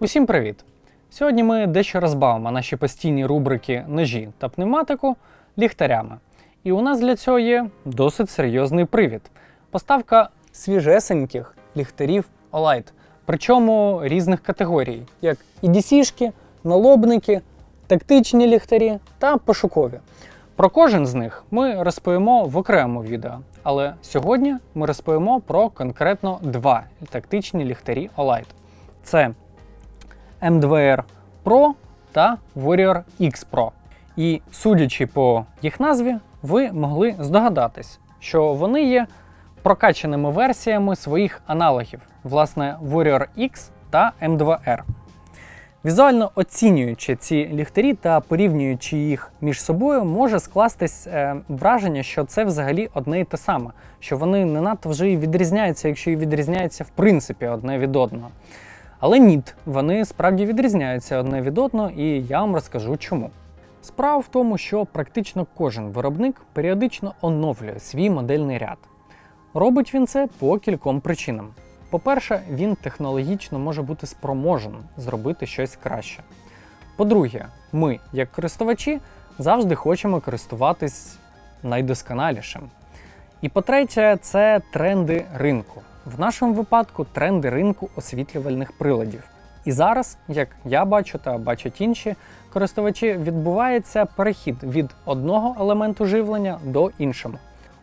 Усім привіт! Сьогодні ми дещо розбавимо наші постійні рубрики ножі та пневматику ліхтарями. І у нас для цього є досить серйозний привід. Поставка свіжесеньких ліхтарів Olight. Причому різних категорій, як EDC-шки, налобники, тактичні ліхтарі та пошукові. Про кожен з них ми розповімо в окремому відео. Але сьогодні ми розповімо про конкретно два тактичні ліхтарі Olight. Це M2R Pro та Warrior X Pro. І судячи по їх назві, ви могли здогадатись, що вони є прокачаними версіями своїх аналогів, власне, Warrior X та M2R. Візуально оцінюючи ці ліхтарі та порівнюючи їх між собою, може скластись е, враження, що це взагалі одне і те саме, що вони не надто вже і відрізняються, якщо і відрізняються в принципі одне від одного. Але ні, вони справді відрізняються одне від одного, і я вам розкажу чому. Справа в тому, що практично кожен виробник періодично оновлює свій модельний ряд. Робить він це по кільком причинам. По-перше, він технологічно може бути спроможен зробити щось краще. По-друге, ми, як користувачі, завжди хочемо користуватись найдосконалішим. І по-третє, це тренди ринку. В нашому випадку тренди ринку освітлювальних приладів. І зараз, як я бачу та бачать інші користувачі, відбувається перехід від одного елементу живлення до іншого.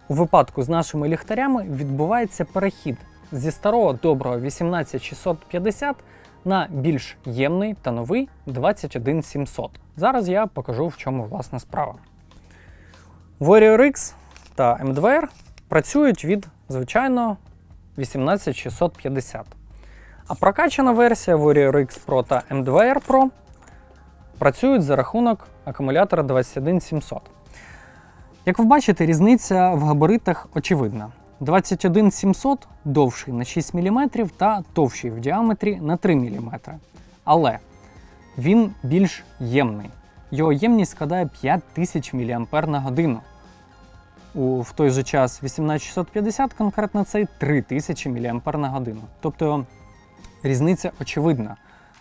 У випадку з нашими ліхтарями відбувається перехід зі старого доброго 18650 на більш ємний та новий 21700. Зараз я покажу, в чому власна справа. Warrior X та M2R працюють від звичайно 18650. А прокачана версія Warrior X Pro та M2R Pro працюють за рахунок акумулятора 21700. Як ви бачите, різниця в габаритах очевидна. 21700 довший на 6 мм та товщий в діаметрі на 3 мм. Але він більш ємний. Його ємність складає 5000 мАч. У в той же час 18650 конкретно цей 3000 мАч. Тобто різниця очевидна.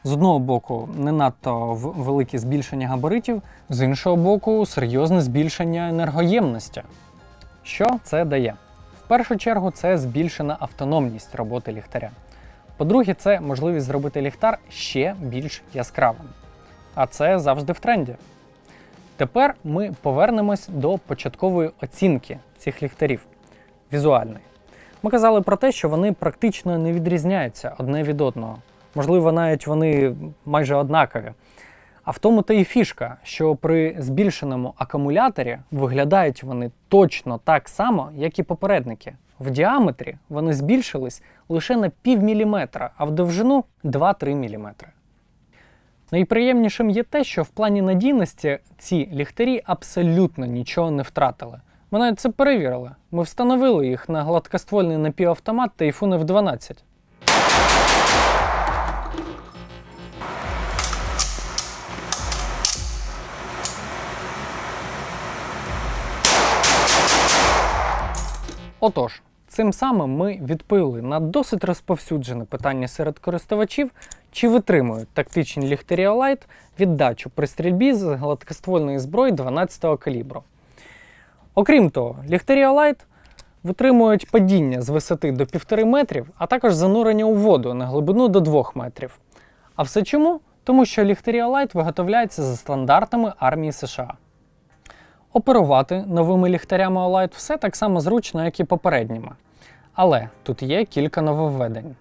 З одного боку, не надто велике збільшення габаритів, з іншого боку, серйозне збільшення енергоємності. Що це дає? В першу чергу, це збільшена автономність роботи ліхтаря. По-друге, це можливість зробити ліхтар ще більш яскравим. А це завжди в тренді. Тепер ми повернемось до початкової оцінки цих ліхтарів візуальної. Ми казали про те, що вони практично не відрізняються одне від одного. Можливо, навіть вони майже однакові. А в тому та і фішка, що при збільшеному акумуляторі виглядають вони точно так само, як і попередники. В діаметрі вони збільшились лише на пів міліметра, а в довжину 2-3 міліметри. Найприємнішим є те, що в плані надійності ці ліхтарі абсолютно нічого не втратили. Ми навіть це перевірили. Ми встановили їх на гладкоствольний напівавтомат Typhoon F12. Отож, цим самим ми відповіли на досить розповсюджене питання серед користувачів, чи витримують тактичні ліхтарі Alight віддачу при стрільбі з гладкоствольної зброї 12-го калібру. Окрім того, ліхтарі Alight витримують падіння з висоти до 1,5 метрів, а також занурення у воду на глибину до 2 метрів. А все чому? Тому що ліхтарі Alight виготовляються за стандартами армії США. Оперувати новими ліхтарями Alight все так само зручно, як і попередніми. Але тут є кілька нововведень.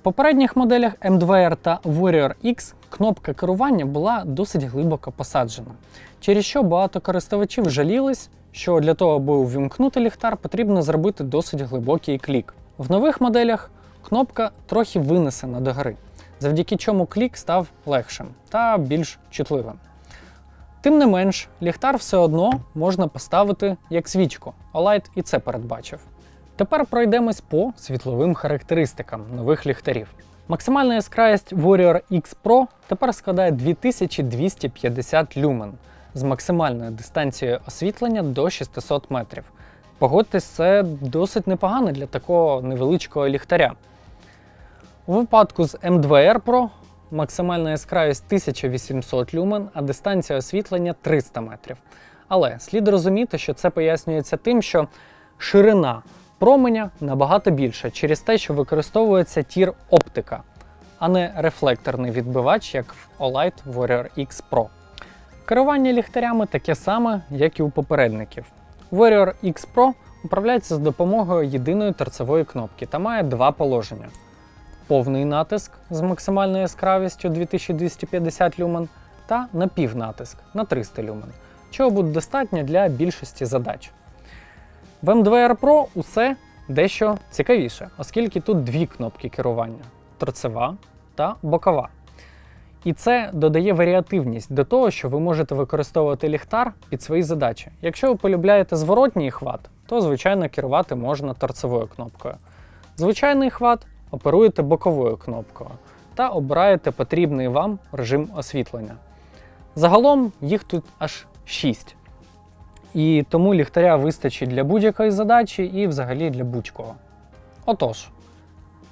В попередніх моделях M2R та Warrior X кнопка керування була досить глибоко посаджена, через що багато користувачів жалілись, що для того, аби увімкнути ліхтар, потрібно зробити досить глибокий клік. В нових моделях кнопка трохи винесена догори, завдяки чому клік став легшим та більш чутливим. Тим не менш, ліхтар все одно можна поставити як свічку. Alight і це передбачив. Тепер пройдемось по світловим характеристикам нових ліхтарів. Максимальна яскравість Warrior X Pro тепер складає 2250 люмен з максимальною дистанцією освітлення до 600 метрів. Погодьтесь, це досить непогано для такого невеличкого ліхтаря. У випадку з M2R Pro максимальна яскравість 1800 люмен, а дистанція освітлення 300 метрів. Але слід розуміти, що це пояснюється тим, що ширина променя набагато більша через те, що використовується тір оптика, а не рефлекторний відбивач, як в Olight Warrior X Pro. Керування ліхтарями таке саме, як і у попередників. Warrior X Pro управляється за допомогою єдиної торцевої кнопки та має два положення: повний натиск з максимальною яскравістю 2250 люмен та напівнатиск на 300 люмен, чого буде достатньо для більшості задач. В M2R Pro усе дещо цікавіше, оскільки тут дві кнопки керування торцева та бокова. І це додає варіативність до того, що ви можете використовувати ліхтар під свої задачі. Якщо ви полюбляєте зворотній хват, то звичайно керувати можна торцевою кнопкою. Звичайний хват оперуєте боковою кнопкою та обираєте потрібний вам режим освітлення. Загалом їх тут аж 6. І тому ліхтаря вистачить для будь-якої задачі і взагалі для будь-кого. Отож,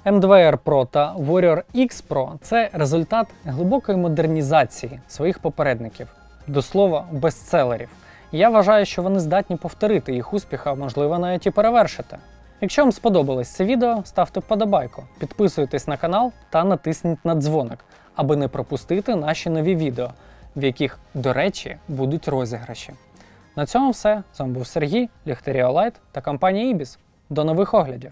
M2R Pro та Warrior X Pro це результат глибокої модернізації своїх попередників, до слова, бестселерів. І я вважаю, що вони здатні повторити їх успіх, а можливо навіть і перевершити. Якщо вам сподобалось це відео, ставте вподобайку, підписуйтесь на канал та натисніть на дзвоник, аби не пропустити наші нові відео, в яких, до речі, будуть розіграші. На цьому все. З вами був Сергій, Ліхтеріолайт та компанія Ібіс. До нових оглядів!